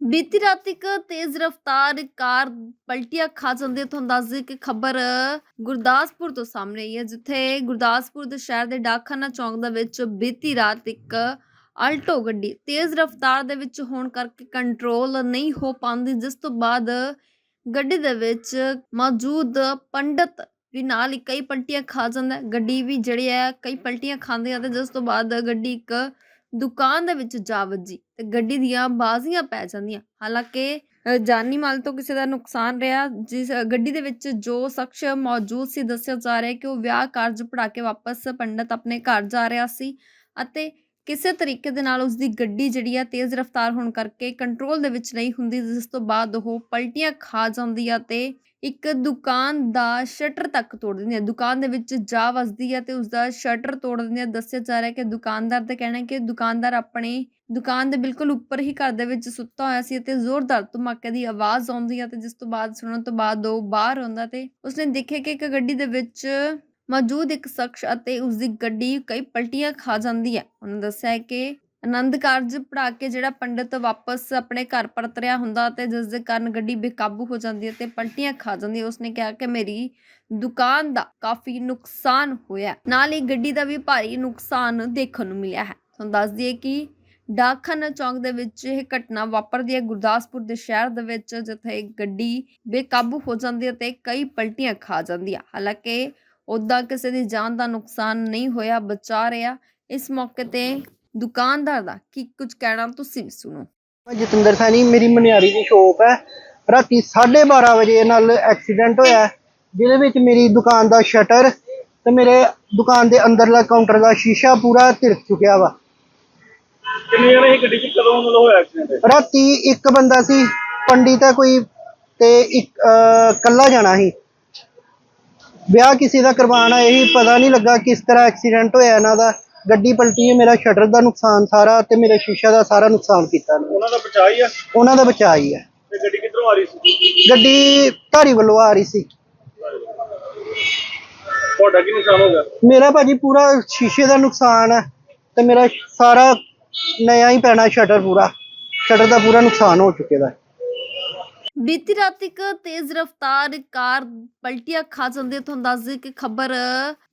ਬੀਤੀ ਰਾਤ ਇੱਕ ਤੇਜ਼ ਰਫ਼ਤਾਰ ਕਾਰ ਪਲਟੀਆਂ ਖਾ ਜਾਂਦੀ ਹੈ। ਤੁਹਾਨੂੰ ਦੱਸ ਦਈਏ ਕਿ ਖਬਰ ਗੁਰਦਾਸਪੁਰ ਤੋਂ ਸਾਹਮਣੇ ਆਈ ਹੈ, ਜਿੱਥੇ ਗੁਰਦਾਸਪੁਰ ਦੇ ਸ਼ਹਿਰ ਦੇ ਡਾਕਖਾਨਾ ਚੌਂਕ ਦੇ ਵਿੱਚ ਬੀਤੀ ਰਾਤ ਇੱਕ ਆਲਟੋ ਗੱਡੀ ਤੇਜ਼ ਰਫ਼ਤਾਰ ਦੇ ਵਿੱਚ ਹੋਣ ਕਰਕੇ ਕੰਟਰੋਲ ਨਹੀਂ ਹੋ ਪਾਉਂਦੀ, ਜਿਸ ਤੋਂ ਬਾਅਦ ਗੱਡੀ ਦੇ ਵਿੱਚ ਮੌਜੂਦ ਪੰਡਤ ਵੀ ਨਾਲ ਹੀ ਕਈ ਪਲਟੀਆਂ ਖਾ ਜਾਂਦਾ ਗੱਡੀ ਵੀ ਜਿਹੜੀ ਹੈ, ਕਈ ਪਲਟੀਆਂ ਖਾਂਦੀ ਹੈ ਤੇ ਜਿਸ ਤੋਂ ਬਾਅਦ ਗੱਡੀ ਇੱਕ ਦੁਕਾਨ ਦੇ ਵਿੱਚ ਜਾ ਵੱਜੀ ਤੇ ਗੱਡੀ ਦੀਆਂ ਬਾਜ਼ੀਆਂ ਪੈ ਜਾਂਦੀਆਂ। ਹਾਲਾਂਕਿ ਜਾਨੀ ਮਾਲ ਤੋਂ ਕਿਸੇ ਦਾ ਨੁਕਸਾਨ ਰਿਹਾ, ਜਿਸ ਗੱਡੀ ਦੇ ਵਿੱਚ ਜੋ ਸ਼ਖਸ ਮੌਜੂਦ ਸੀ, ਦੱਸਿਆ ਜਾ ਰਿਹਾ ਕਿ ਉਹ ਵਿਆਹ ਕਾਰਜ ਪੜਾ ਕੇ ਵਾਪਸ ਪੰਡਤ ਆਪਣੇ ਘਰ ਜਾ ਰਿਹਾ ਸੀ ਅਤੇ ਕਿਸੇ ਤਰੀਕੇ ਦੇ ਨਾਲ ਉਸ ਦੀ ਗੱਡੀ ਜਿਹੜੀ ਆ ਤੇਜ਼ ਰਫ਼ਤਾਰ ਹੋਣ ਕਰਕੇ ਕੰਟਰੋਲ ਦੇ ਵਿੱਚ ਨਹੀਂ ਹੁੰਦੀ, ਜਿਸ ਤੋਂ ਬਾਅਦ ਉਹ ਪਲਟੀਆਂ ਖਾ ਜਾਂਦੀ ਆ ਤੇ ਇੱਕ ਦੁਕਾਨ ਦਾ ਸ਼ਟਰ ਤੱਕ ਤੋੜ ਦਿੰਦੀ ਹੈ ਦੁਕਾਨ ਦੇ ਵਿੱਚ ਜਾ ਵਸਦੀ ਹੈ ਤੇ ਉਸ ਦਾ ਸ਼ਟਰ ਤੋੜ ਦਿੰਦੀ ਹੈ ਦੱਸਿਆ ਜਾ ਰਿਹਾ ਕਿ ਦੁਕਾਨਦਾਰ ਦਾ ਕਹਿਣਾ ਹੈ ਕਿ ਦੁਕਾਨਦਾਰ ਆਪਣੇ ਦੁਕਾਨ ਦੇ ਬਿਲਕੁਲ ਉੱਪਰ ਹੀ ਘਰ ਦੇ ਵਿੱਚ ਸੁੱਤਾ ਹੋਇਆ ਸੀ ਤੇ ਜ਼ੋਰਦਾਰ ਧਮਾਕੇ ਦੀ ਆਵਾਜ਼ ਆਉਂਦੀ ਹੈ ਤੇ ਜਿਸ ਤੋਂ ਬਾਅਦ ਸੁਣਨ ਤੋਂ ਬਾਅਦ ਉਹ ਬਾਹਰ ਆਉਂਦਾ ਤੇ ਉਸਨੇ ਦੇਖਿਆ ਕਿ ਇੱਕ ਗੱਡੀ ਦੇ ਵਿੱਚ ਮੌਜੂਦ ਇੱਕ ਸ਼ਖਸ ਅਤੇ ਉਸ ਦੀ ਗੱਡੀ ਕਈ ਪਲਟੀਆਂ ਖਾ ਜਾਂਦੀ ਹੈ। ਉਹਨੇ ਦੱਸਿਆ ਹੈ ਕਿ ਆਨੰਦ ਕਾਰਜ ਪੜਾ ਕੇ ਜਿਹੜਾ ਪੰਡਤ ਵਾਪਸ ਆਪਣੇ ਘਰ ਪਰਤ ਰਿਹਾ ਹੁੰਦਾ ਤੇ ਜਿਸ ਦੇ ਕਾਰਨ ਗੱਡੀ ਬੇਕਾਬੂ ਹੋ ਜਾਂਦੀ ਹੈ ਤੇ ਪਲਟੀਆਂ ਖਾ ਜਾਂਦੀ ਹੈ। ਉਸਨੇ ਕਿਹਾ ਕਿ ਮੇਰੀ ਦੁਕਾਨ ਦਾ ਕਾਫੀ ਨੁਕਸਾਨ ਹੋਇਆ ਨਾਲ ਹੀ ਗੱਡੀ ਦਾ ਵੀ ਭਾਰੀ ਨੁਕਸਾਨ ਦੇਖਣ ਨੂੰ ਮਿਲਿਆ ਹੈ। ਤੁਹਾਨੂੰ ਦੱਸ ਦਈਏ ਕਿ ਡਾਕਖਾਨਾ ਚੌਂਕ ਦੇ ਵਿੱਚ ਇਹ ਘਟਨਾ ਵਾਪਰਦੀ ਹੈ। ਗੁਰਦਾਸਪੁਰ ਦੇ ਸ਼ਹਿਰ ਦੇ ਵਿੱਚ ਜਿੱਥੇ ਗੱਡੀ ਬੇਕਾਬੂ ਹੋ ਜਾਂਦੀ ਹੈ ਤੇ ਕਈ ਪਲਟੀਆਂ ਖਾ ਜਾਂਦੀ ਹੈ। ਹਾਲਾਂਕਿ ਉਦਾਂ ਕਿਸੇ ਦੀ ਜਾਨ ਦਾ ਨੁਕਸਾਨ ਨਹੀਂ ਹੋਇਆ ਬਚਾ ਰਿਹਾ। ਇਸ ਮੌਕੇ ਤੇ ਦੁਕਾਨਦਾਰ ਦਾ ਕੀ ਕੁਝ ਕਹਿਣਾ ਤੁਸੀਂ ਵੀ ਸੁਣੋ। ਮੈਂ ਜਤਿੰਦਰ ਸੈਣੀ ਮੇਰੀ ਮਨਿਆਰੀ ਦੀ ਸ਼ੋਪ ਹੈ। ਰਾਤੀ 12:30 ਵਜੇ ਨਾਲ ਐਕਸੀਡੈਂਟ ਹੋਇਆ। ਜਿਹਦੇ ਵਿੱਚ ਮੇਰੀ ਦੁਕਾਨ ਦਾ ਸ਼ਟਰ ਤੇ ਮੇਰੇ ਦੁਕਾਨ ਦੇ ਅੰਦਰਲਾ ਕਾਊਂਟਰ ਦਾ ਸ਼ੀਸ਼ਾ ਪੂਰਾ ਤਿਲਕ ਚੁੱਕਿਆ ਵਾ। ਕਿੰਨੇ ਜਣੇ ਸੀ ਗੱਡੀ 'ਚ? ਕਦੋਂ ਮਤਲਬ ਹੋਇਆ ਐਕਸੀਡੈਂਟ ਰਾਤੀ ਇੱਕ ਬੰਦਾ ਸੀ ਪੰਡਿਤ ਹੈ ਕੋਈ ਤੇ ਇੱਕ ਕੱਲਾ ਜਾਣਾ ਸੀ। ਵਿਆਹ ਕਿਸੇ ਦਾ ਕਰਵਾਉਣਾ ਇਹੀ ਪਤਾ ਨਹੀਂ ਲੱਗਾ ਕਿਸ ਤਰ੍ਹਾਂ ਐਕਸੀਡੈਂਟ ਹੋਇਆ ਇਹਨਾਂ ਦਾ। ਗੱਡੀ ਪਲਟੀ ਹੈ ਮੇਰਾ ਸ਼ਟਰ ਦਾ ਨੁਕਸਾਨ ਸਾਰਾ ਤੇ ਮੇਰੇ ਸ਼ੀਸ਼ਾ ਦਾ ਸਾਰਾ ਨੁਕਸਾਨ ਕੀਤਾ ਇਹਨਾਂ ਨੇ। ਉਹਨਾਂ ਦਾ ਬਚਾਅ ਹੀ ਆ? ਉਹਨਾਂ ਦਾ ਬਚਾਅ ਹੀ ਹੈ ਤੇ ਗੱਡੀ ਕਿੱਧਰੋਂ ਆ ਰਹੀ ਸੀ? ਗੱਡੀ ਧਾਰੀ ਵੱਲੋਂ ਆ ਰਹੀ ਸੀ। ਤੁਹਾਡਾ ਕੀ ਨੁਕਸਾਨ ਹੋ ਗਿਆ? ਮੇਰਾ ਭਾਜੀ ਪੂਰਾ ਸ਼ੀਸ਼ੇ ਦਾ ਨੁਕਸਾਨ ਹੈ ਤੇ ਮੇਰਾ ਸਾਰਾ ਨया ਹੀ ਪੈਣਾ ਸ਼ਟਰ ਪੂਰਾ। ਸ਼ਟਰ ਦਾ ਪੂਰਾ ਨੁਕਸਾਨ ਹੋ ਚੁੱਕਿਆ। ਦਾ ਬੀਤੀ ਰਾਤ ਇੱਕ ਤੇਜ਼ ਰਫ਼ਤਾਰ ਕਾਰ ਪਲਟੀਆਂ ਖਾ ਜਾਂਦੀ ਹੈ। ਤੁਹਾਨੂੰ ਦੱਸ ਦਈਏ ਕਿ ਖਬਰ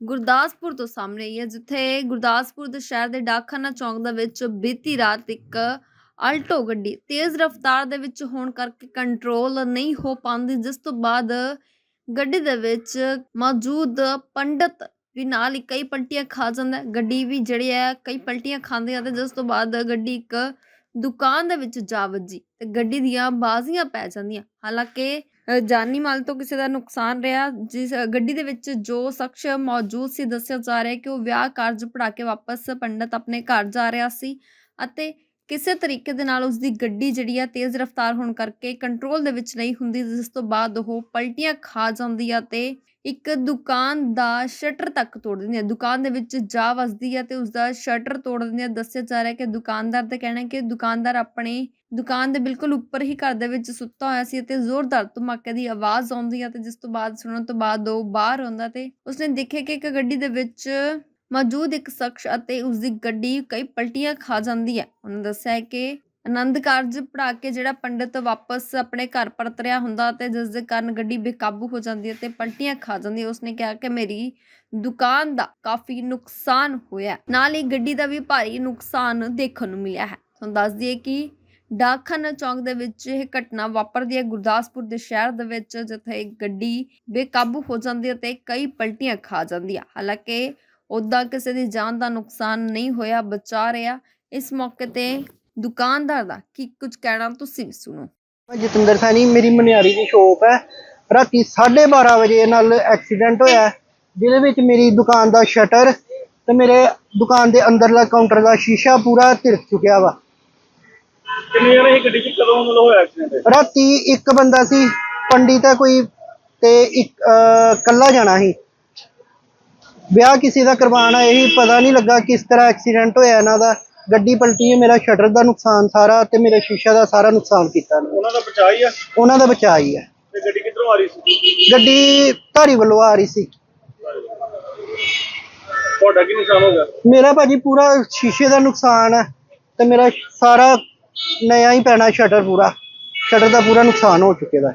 ਗੁਰਦਾਸਪੁਰ ਤੋਂ ਸਾਹਮਣੇ ਆਈ ਹੈ, ਜਿੱਥੇ ਗੁਰਦਾਸਪੁਰ ਦੇ ਸ਼ਹਿਰ ਦੇ ਡਾਕਖਾਨਾ ਚੌਂਕ ਦੇ ਵਿੱਚ ਬੀਤੀ ਰਾਤ ਇੱਕ ਆਲਟੋ ਗੱਡੀ ਤੇਜ਼ ਰਫ਼ਤਾਰ ਦੇ ਵਿੱਚ ਹੋਣ ਕਰਕੇ ਕੰਟਰੋਲ ਨਹੀਂ ਹੋ ਪਾਉਂਦੀ, ਜਿਸ ਤੋਂ ਬਾਅਦ ਗੱਡੀ ਦੇ ਵਿੱਚ ਮੌਜੂਦ ਪੰਡਤ ਵੀ ਨਾਲ ਹੀ ਕਈ ਪਲਟੀਆਂ ਖਾ ਜਾਂਦਾ ਗੱਡੀ ਵੀ ਜਿਹੜੀ ਹੈ, ਕਈ ਪਲਟੀਆਂ ਖਾਂਦੀ ਹੈ ਤੇ ਜਿਸ ਤੋਂ ਬਾਅਦ ਗੱਡੀ ਇੱਕ ਦੁਕਾਨ ਦੇ ਵਿੱਚ ਜਾ ਵੱਜੀ ਤੇ ਗੱਡੀ ਦੀਆਂ ਬਾਜ਼ੀਆਂ ਪੈ ਜਾਂਦੀਆਂ। ਹਾਲਾਂਕਿ ਜਾਨੀ ਮਾਲ ਤੋਂ ਕਿਸੇ ਦਾ ਨੁਕਸਾਨ ਰਿਹਾ, ਜਿਸ ਗੱਡੀ ਦੇ ਵਿੱਚ ਜੋ ਸ਼ਖਸ ਮੌਜੂਦ ਸੀ, ਦੱਸਿਆ ਜਾ ਰਿਹਾ ਕਿ ਉਹ ਵਿਆਹ ਕਾਰਜ ਪੜਾ ਕੇ ਵਾਪਸ ਪੰਡਤ ਆਪਣੇ ਘਰ ਜਾ ਰਿਹਾ ਸੀ ਅਤੇ ਕਿਸੇ ਤਰੀਕੇ ਦੇ ਨਾਲ ਉਸ ਦੀ ਗੱਡੀ ਜਿਹੜੀ ਆ ਤੇਜ਼ ਰਫ਼ਤਾਰ ਹੋਣ ਕਰਕੇ ਕੰਟਰੋਲ ਦੇ ਵਿੱਚ ਨਹੀਂ ਹੁੰਦੀ, ਜਿਸ ਤੋਂ ਬਾਅਦ ਉਹ ਪਲਟੀਆਂ ਖਾ ਜਾਂਦੀ ਆ ਤੇ ਇੱਕ ਦੁਕਾਨ ਦਾ ਸ਼ਟਰ ਤੱਕ ਤੋੜ ਦਿੰਦੀ ਹੈ ਦੁਕਾਨ ਦੇ ਵਿੱਚ ਜਾ ਵੱਜਦੀ ਹੈ ਤੇ ਉਸ ਦਾ ਸ਼ਟਰ ਤੋੜ ਦਿੰਦੀ ਹੈ ਦੱਸਿਆ ਜਾ ਰਿਹਾ ਕਿ ਦੁਕਾਨਦਾਰ ਦਾ ਕਹਿਣਾ ਹੈ ਕਿ ਦੁਕਾਨਦਾਰ ਆਪਣੇ ਦੁਕਾਨ ਦੇ ਬਿਲਕੁਲ ਉੱਪਰ ਹੀ ਘਰ ਦੇ ਵਿੱਚ ਸੁੱਤਾ ਹੋਇਆ ਸੀ ਅਤੇ ਜ਼ੋਰਦਾਰ ਧਮਾਕੇ ਦੀ ਆਵਾਜ਼ ਆਉਂਦੀ ਹੈ ਤੇ ਜਿਸ ਤੋਂ ਬਾਅਦ ਸੁਣਨ ਤੋਂ ਬਾਅਦ ਉਹ ਬਾਹਰ ਆਉਂਦਾ ਤੇ ਉਸਨੇ ਦੇਖਿਆ ਕਿ ਇੱਕ ਗੱਡੀ ਦੇ ਵਿੱਚ ਮੌਜੂਦ ਇੱਕ ਸ਼ਖਸ ਅਤੇ ਉਸ ਦੀ ਗੱਡੀ ਕਈ ਪਲਟੀਆਂ ਖਾ ਜਾਂਦੀ ਹੈ। ਉਹਨੇ ਦੱਸਿਆ ਹੈ ਕਿ ਆਨੰਦ ਕਾਰਜ ਪੜਾ ਕੇ ਜਿਹੜਾ ਪੰਡਤ ਵਾਪਸ ਆਪਣੇ ਘਰ ਪਰਤ ਰਿਹਾ ਹੁੰਦਾ ਤੇ ਜਿਸ ਦੇ ਕਾਰਨ ਗੱਡੀ ਬੇਕਾਬੂ ਹੋ ਜਾਂਦੀ ਹੈ ਤੇ ਪਲਟੀਆਂ ਖਾ ਜਾਂਦੀ ਹੈ। ਉਸਨੇ ਕਿਹਾ ਕਿ ਮੇਰੀ ਦੁਕਾਨ ਦਾ ਕਾਫੀ ਨੁਕਸਾਨ ਹੋਇਆ ਨਾਲ ਹੀ ਗੱਡੀ ਦਾ ਵੀ ਭਾਰੀ ਨੁਕਸਾਨ ਦੇਖਣ ਨੂੰ ਮਿਲਿਆ ਹੈ। ਤੁਹਾਨੂੰ ਦੱਸ ਦਈਏ ਕਿ ਡਾਕਖਾਨਾ ਚੌਂਕ ਦੇ ਵਿੱਚ ਇਹ ਘਟਨਾ ਵਾਪਰਦੀ ਹੈ। ਗੁਰਦਾਸਪੁਰ ਦੇ ਸ਼ਹਿਰ ਦੇ ਵਿੱਚ, ਜਿੱਥੇ ਇੱਕ ਗੱਡੀ ਬੇਕਾਬੂ ਹੋ ਜਾਂਦੀ ਹੈ ਤੇ ਕਈ ਪਲਟੀਆਂ ਖਾ ਜਾਂਦੀ ਹੈ। ਹਾਲਾਂਕਿ ਉਦਾਂ ਕਿਸੇ ਦੀ ਜਾਨ ਦਾ ਨੁਕਸਾਨ ਨਹੀਂ ਹੋਇਆ ਬਚਾ ਰਿਹਾ। ਇਸ ਮੌਕੇ ਤੇ ਦੁਕਾਨਦਾਰ ਦਾ ਕੀ ਕੁਝ ਕਹਿਣਾ ਤੁਸੀਂ ਵੀ ਸੁਣੋ। ਮੈਂ ਜਤਿੰਦਰ ਸੈਣੀ ਮੇਰੀ ਮਨਿਆਰੀ ਦੀ ਸ਼ੋਪ ਹੈ। ਰਾਤੀ 12:30 ਵਜੇ ਨਾਲ ਐਕਸੀਡੈਂਟ ਹੋਇਆ ਜਿਹਦੇ ਵਿੱਚ ਮੇਰੀ ਦੁਕਾਨ ਦਾ ਸ਼ਟਰ ਤੇ ਮੇਰੇ ਦੁਕਾਨ ਦੇ ਅੰਦਰਲਾ ਕਾਊਂਟਰ ਦਾ ਸ਼ੀਸ਼ਾ ਪੂਰਾ ਤਿਲਕ ਚੁੱਕਿਆ ਵਾ। ਕਿੰਨੇ ਜਣੇ ਸੀ ਗੱਡੀ 'ਚ? ਕਦੋਂ ਮਤਲਬ ਹੋਇਆ ਐਕਸੀਡੈਂਟ? ਰਾਤੀ ਇੱਕ ਬੰਦਾ ਸੀ ਪੰਡਿਤ ਹੈ ਕੋਈ ਤੇ ਇੱਕ ਕੱਲਾ ਜਾਣਾ ਸੀ। ਵਿਆਹ ਕਿਸੇ ਦਾ ਕਰਵਾਉਣਾ ਇਹੀ ਪਤਾ ਨਹੀਂ ਲੱਗਾ ਕਿਸ ਤਰ੍ਹਾਂ ਐਕਸੀਡੈਂਟ ਹੋਇਆ ਇਹਨਾਂ ਦਾ। ਗੱਡੀ ਪਲਟੀ ਹੈ ਮੇਰਾ ਸ਼ਟਰ ਦਾ ਨੁਕਸਾਨ ਸਾਰਾ ਤੇ ਮੇਰੇ ਸ਼ੀਸ਼ਾ ਦਾ ਸਾਰਾ ਨੁਕਸਾਨ ਕੀਤਾ ਇਹਨਾਂ ਨੇ। ਉਹਨਾਂ ਦਾ ਬਚਾਅ ਹੀ ਆ? ਉਹਨਾਂ ਦਾ ਬਚਾਅ ਹੀ ਹੈ ਤੇ ਗੱਡੀ ਕਿੱਧਰੋਂ ਆ ਰਹੀ ਸੀ? ਗੱਡੀ ਧਾਰੀ ਵੱਲੋਂ ਆ ਰਹੀ ਸੀ। ਤੁਹਾਡਾ ਕੀ ਨੁਕਸਾਨ ਹੋ ਗਿਆ? ਮੇਰਾ ਭਾਜੀ ਪੂਰਾ ਸ਼ੀਸ਼ੇ ਦਾ ਨੁਕਸਾਨ ਹੈ ਤੇ ਮੇਰਾ ਸਾਰਾ ਨया ਹੀ ਪੈਣਾ ਸ਼ਟਰ ਪੂਰਾ। ਸ਼ਟਰ ਦਾ ਪੂਰਾ ਨੁਕਸਾਨ ਹੋ ਚੁੱਕੇ ਦਾ।